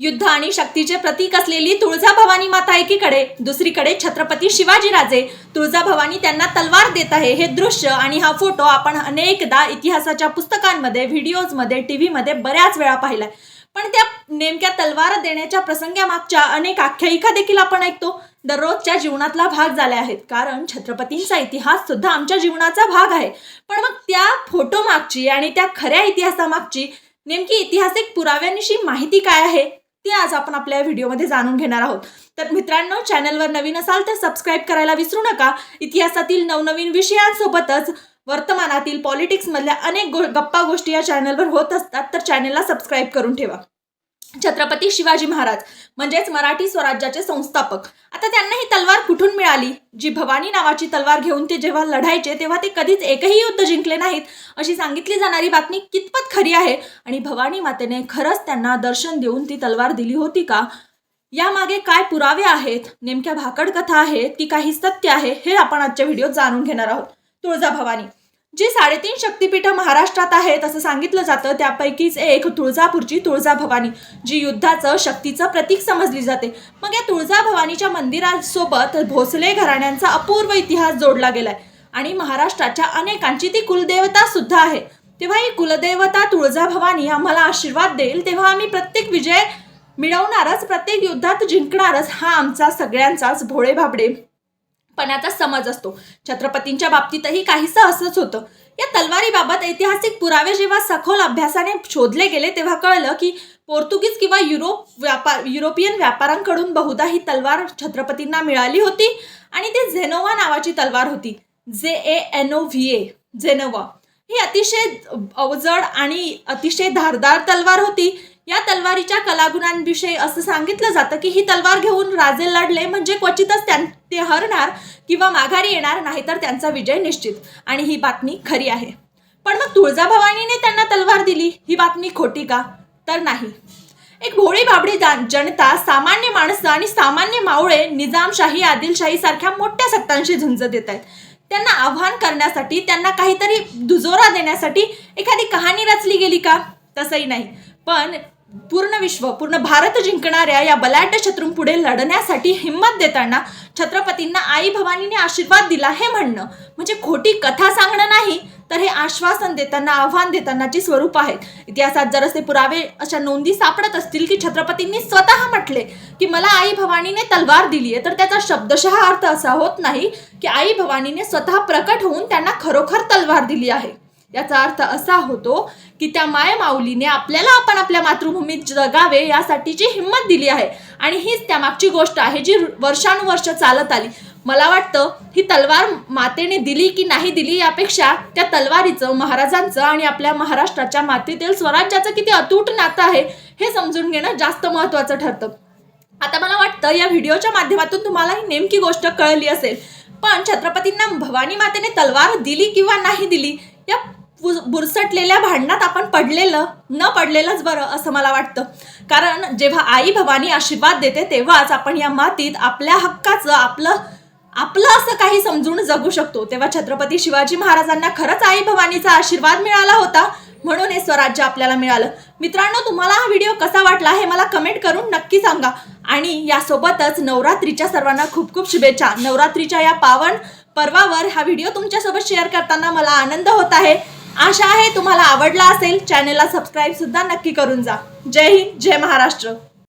युद्ध आणि शक्तीचे प्रतीक असलेली तुळजाभवानी माता एकीकडे दुसरीकडे छत्रपती शिवाजीराजे तुळजाभवानी त्यांना तलवार देत आहे. हे दृश्य आणि हा फोटो आपण अनेकदा इतिहासाच्या पुस्तकांमध्ये व्हिडिओजमध्ये टी व्हीमध्ये बऱ्याच वेळा पाहिलाय. पण त्या नेमक्या तलवार देण्याच्या प्रसंगामागच्या अनेक आख्यायिका देखील आपण ऐकतो. दररोजच्या जीवनातला भाग झाल्या आहेत. कारण छत्रपतींचा इतिहास सुद्धा आमच्या जीवनाचा भाग आहे. पण मग त्या फोटो मागची आणि त्या खऱ्या इतिहासामागची नेमकी ऐतिहासिक पुराव्यांविषयी माहिती काय आहे? ती आज आपण आपल्या व्हिडिओमध्ये जाणून घेणार आहोत. तर मित्रांनो चॅनलवर नवीन असाल तर सबस्क्राईब करायला विसरू नका. इतिहासातील नवनवीन विषयांसोबतच वर्तमानातील पॉलिटिक्समधल्या अनेक गो गप्पा गोष्टी या चॅनलवर होत असतात. तर चॅनलला सबस्क्राईब करून ठेवा. छत्रपती शिवाजी महाराज म्हणजेच मराठी स्वराज्याचे संस्थापक. आता त्यांना ही तलवार कुठून मिळाली? जी भवानी नावाची तलवार घेऊन ते जेव्हा लढायचे तेव्हा ते कधीच एकही युद्ध जिंकले नाहीत. अशी सांगितली जाणारी बातमी कितपत खरी आहे? आणि भवानी मातेने खरंच त्यांना दर्शन देऊन ती तलवार दिली होती का? यामागे काय पुरावे आहेत? नेमक्या भाकड कथा आहेत की काही सत्य आहे हे आपण आजच्या व्हिडिओत जाणून घेणार आहोत. तुळजाभवानी जी साडेतीन शक्तिपीठं महाराष्ट्रात आहेत असं सांगितलं जातं त्यापैकीच एक तुळजापूरची तुळजाभवानी जी युद्धाचं शक्तीचं प्रतीक समजली जाते. मग या तुळजाभवानीच्या मंदिरासोबत भोसले घराण्यांचा अपूर्व इतिहास जोडला गेलाय आणि महाराष्ट्राच्या अनेकांची ती कुलदेवता सुद्धा आहे. तेव्हा ही कुलदेवता तुळजाभवानी आम्हाला आशीर्वाद देईल तेव्हा आम्ही प्रत्येक विजय मिळवणारच प्रत्येक युद्धात जिंकणारच हा आमचा सगळ्यांचाच भोळे भाबडे पणाचा समज असतो. छत्रपतींच्या बाबतीतही काहीसं असंच होतं. या तलवारीबाबत ऐतिहासिक पुरावे जेव्हा सखोल अभ्यासाने शोधले गेले तेव्हा कळलं की पोर्तुगीज किंवा युरोप व्यापार युरोपियन व्यापाऱ्यांकडून बहुधा ही तलवार छत्रपतींना मिळाली होती आणि ती झेनोवा नावाची तलवार होती. जे A N O V A झेनोवा. ही अतिशय अवजड आणि अतिशय धारदार तलवार होती. या तलवारीच्या कलागुणांविषयी असं सांगितलं जातं की ही तलवार घेऊन राजे लढले म्हणजे क्वचितच त्यां ते हरणार किंवा माघारी येणार नाहीतर त्यांचा विजय निश्चित. आणि ही बातमी खरी आहे. पण मग तुळजाभवानीने त्यांना तलवार दिली? ही बातमी खोटी का? तर नाही. एक भोळी भाबडी जा- जनता सामान्य माणसं आणि सामान्य मावळे निजामशाही आदिलशाही सारख्या मोठ्या सत्तांशी झुंज देत आहेत. त्यांना आव्हान करण्यासाठी त्यांना काहीतरी दुजोरा देण्यासाठी एखादी कहाणी रचली गेली का? तसंही नाही. पण पूर्ण विश्व पूर्ण भारत जिंकणाऱ्या या बलाढ्य शत्रूंपुढे लढण्यासाठी हिंमत देताना छत्रपतींना आई भवानीने आशीर्वाद दिला हे म्हणणं. म्हणजे खोटी कथा सांगणं नाही तर हे आश्वासन देताना आव्हान देतानाची स्वरूप आहेत. इतिहासात जर असे पुरावे अशा नोंदी सापडत असतील की छत्रपतींनी स्वतः म्हटले की मला आई भवानीने तलवार दिली आहे तर त्याचा शब्दशः अर्थ असा होत नाही की आई भवानीने स्वतः प्रकट होऊन त्यांना खरोखर तलवार दिली आहे. याचा अर्थ असा होतो की त्या मायमाऊलीने आपल्याला आपण आपल्या मातृभूमीत जगावे यासाठीची हिंमत दिली आहे. आणि हीच त्यामागची गोष्ट आहे जी वर्षानुवर्ष चालत आली. मला वाटतं ही तलवार मातेने दिली की नाही दिली यापेक्षा त्या तलवारीचं महाराजांचं आणि आपल्या महाराष्ट्राच्या मातीतील स्वराज्याचं किती अतूट नातं आहे हे समजून घेणं जास्त महत्त्वाचं ठरतं. आता मला वाटतं या व्हिडिओच्या माध्यमातून तुम्हाला ही नेमकी गोष्ट कळली असेल. पण छत्रपतींना भवानी मातेने तलवार दिली किंवा नाही दिली या बुरसटलेल्या भांडणात आपण पडलेलं न पडलेलंच बरं असं मला वाटतं. कारण जेव्हा आई भवानी आशीर्वाद देते तेव्हाच आपण या मातीत आपल्या हक्काचं आपलं आपलं असं काही समजून जगू शकतो. तेव्हा छत्रपती शिवाजी महाराजांना खरंच आई भवानीचा आशीर्वाद मिळाला होता म्हणून हे स्वराज्य आपल्याला मिळालं. मित्रांनो तुम्हाला हा व्हिडिओ कसा वाटला हे मला कमेंट करून नक्की सांगा. आणि यासोबतच नवरात्रीच्या सर्वांना खूप खूप शुभेच्छा. नवरात्रीच्या या पावन पर्वावर हा व्हिडिओ तुमच्यासोबत शेअर करताना मला आनंद होत आहे. आशा आहे तुम्हाला आवडला असेल. चॅनेलला सबस्क्राईब सुद्धा नक्की करून जा. जय हिंद जय महाराष्ट्र.